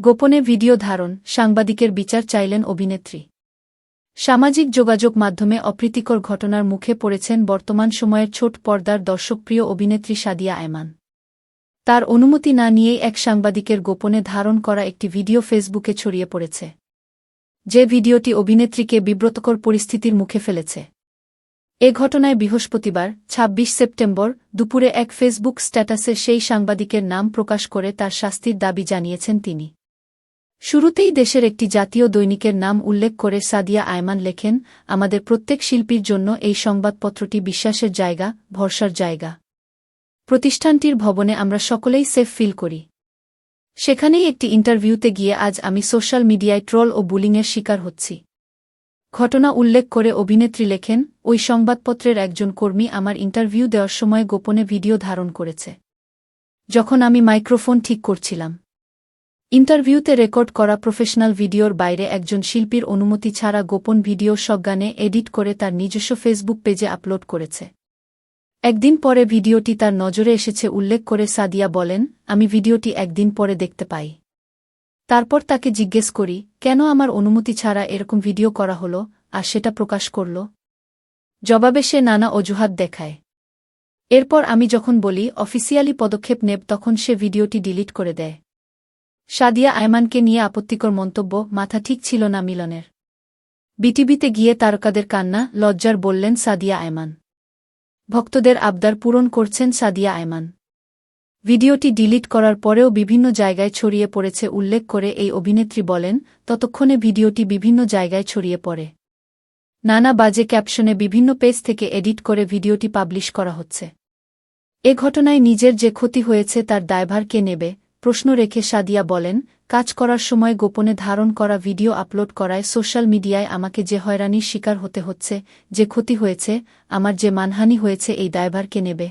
গোপনে ভিডিও ধারণ, সাংবাদিকের বিচার চাইলেন অভিনেত্রী। সামাজিক যোগাযোগ মাধ্যমে অপ্রীতিকর ঘটনার মুখে পড়েছেন বর্তমান সময়ের ছোট পর্দার দর্শকপ্রিয় অভিনেত্রী সাদিয়া আয়মান তার অনুমতি না নিয়েই এক সাংবাদিকের গোপনে ধারণ করা একটি ভিডিও ফেসবুকে ছড়িয়ে পড়েছে। যে ভিডিওটি অভিনেত্রীকে বিব্রতকর পরিস্থিতির মুখে ফেলেছে। এ ঘটনায় বৃহস্পতিবার ২৬ সেপ্টেম্বর, দুপুরে এক ফেসবুক স্ট্যাটাসে সেই সাংবাদিকের নাম প্রকাশ করে তার শাস্তির দাবি জানিয়েছেন তিনি। শুরুতেই দেশের একটি জাতীয় দৈনিকের নাম উল্লেখ করে সাদিয়া আয়মান লেখেন, আমাদের প্রত্যেক শিল্পীর জন্য এই সংবাদপত্রটি বিশ্বাসের জায়গা, ভরসার জায়গা। প্রতিষ্ঠানটির ভবনে আমরা সকলেই সেফ ফিল করি। সেখানেই একটি ইন্টারভিউতে গিয়ে আজ আমি সোশ্যাল মিডিয়ায় ট্রল ও বুলিংয়ের শিকার হচ্ছি। ঘটনা উল্লেখ করে অভিনেত্রী লেখেন, ওই সংবাদপত্রের একজন কর্মী আমার ইন্টারভিউ দেওয়ার সময় গোপনে ভিডিও ধারণ করেছে। যখন আমি মাইক্রোফোন ঠিক করছিলাম। ইন্টারভিউতে রেকর্ড করা প্রফেশনাল ভিডিওর বাইরে একজন শিল্পীর অনুমতি ছাড়া গোপন ভিডিও সজ্ঞানে এডিট করে তার নিজস্ব ফেসবুক পেজে আপলোড করেছে। একদিন পরে ভিডিওটি তার নজরে এসেছে উল্লেখ করে সাদিয়া বলেন, আমি ভিডিওটি একদিন পরে দেখতে পাই। তারপর তাকে জিজ্ঞেস করি, কেন আমার অনুমতি ছাড়া এরকম ভিডিও করা হলো, আর সেটা প্রকাশ করল? জবাবে সে নানা অজুহাত দেখায়। এরপর আমি যখন বলি, অফিসিয়ালি পদক্ষেপ নেব, তখন সে ভিডিওটি ডিলিট করে দেয়। সাদিয়া আয়মানকে নিয়ে আপত্তিকর মন্তব্য, মাথা ঠিক ছিল না মিলনের। বিটিভিতে গিয়ে তারকাদের কান্না, লজ্জার বললেন সাদিয়া আয়মান। ভক্তদের আবদার পূরণ করছেন সাদিয়া আয়মান। ভিডিওটি ডিলিট করার পরেও বিভিন্ন জায়গায় ছড়িয়ে পড়েছে উল্লেখ করে এই অভিনেত্রী বলেন, ততক্ষণে ভিডিওটি বিভিন্ন জায়গায় ছড়িয়ে পড়ে। নানা বাজে ক্যাপশনে বিভিন্ন পেজ থেকে এডিট করে ভিডিওটি পাবলিশ করা হচ্ছে। এ ঘটনায় নিজের যে ক্ষতি হয়েছে তার দায়ভার কে নেবে প্রশ্ন রেখে সাদিয়া বলেন, কাজ করার সময় গোপনে ধারণ করা ভিডিও আপলোড করায় সোশ্যাল মিডিয়ায় আমাকে যে হয়রানির শিকার হতে হচ্ছে, যে ক্ষতি হয়েছে, আমার যে মানহানি হয়েছে এই দায়ভারকে নেবে?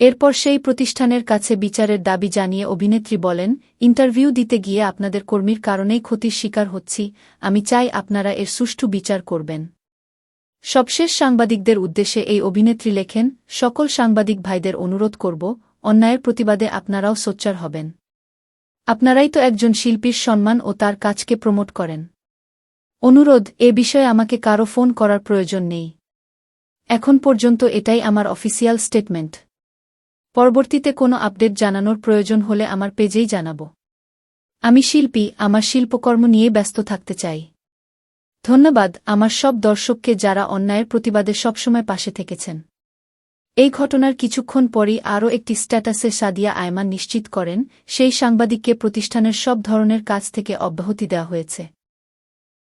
এরপর সেই প্রতিষ্ঠানের কাছে বিচারের দাবি জানিয়ে অভিনেত্রী বলেন, ইন্টারভিউ দিতে গিয়ে আপনাদের কর্মীর কারণেই ক্ষতির শিকার হচ্ছি, আমি চাই আপনারা এর সুষ্ঠু বিচার করবেন। সবশেষ সাংবাদিকদের উদ্দেশ্যে এই অভিনেত্রী লেখেন, সকল সাংবাদিক ভাইদের অনুরোধ করব অন্যায়ের প্রতিবাদে আপনারাও সোচ্চার হবেন। আপনারাই তো একজন শিল্পীর সম্মান ও তার কাজকে প্রমোট করেন। অনুরোধ, এ বিষয়ে আমাকে কারও ফোন করার প্রয়োজন নেই। এখন পর্যন্ত এটাই আমার অফিসিয়াল স্টেটমেন্ট। পরবর্তীতে কোনো আপডেট জানানোর প্রয়োজন হলে আমার পেজেই জানাব। আমি শিল্পী, আমার শিল্পকর্ম নিয়ে ব্যস্ত থাকতে চাই। ধন্যবাদ, আমার সব দর্শককে যারা অন্যায়ের প্রতিবাদে সবসময় পাশে থেকেছেন। এই ঘটনার কিছুক্ষণ পরই আরও একটি স্ট্যাটাসে সাদিয়া আয়মান নিশ্চিত করেন, সেই সাংবাদিককে প্রতিষ্ঠানের সব ধরনের কাজ থেকে অব্যাহতি দেওয়া হয়েছে।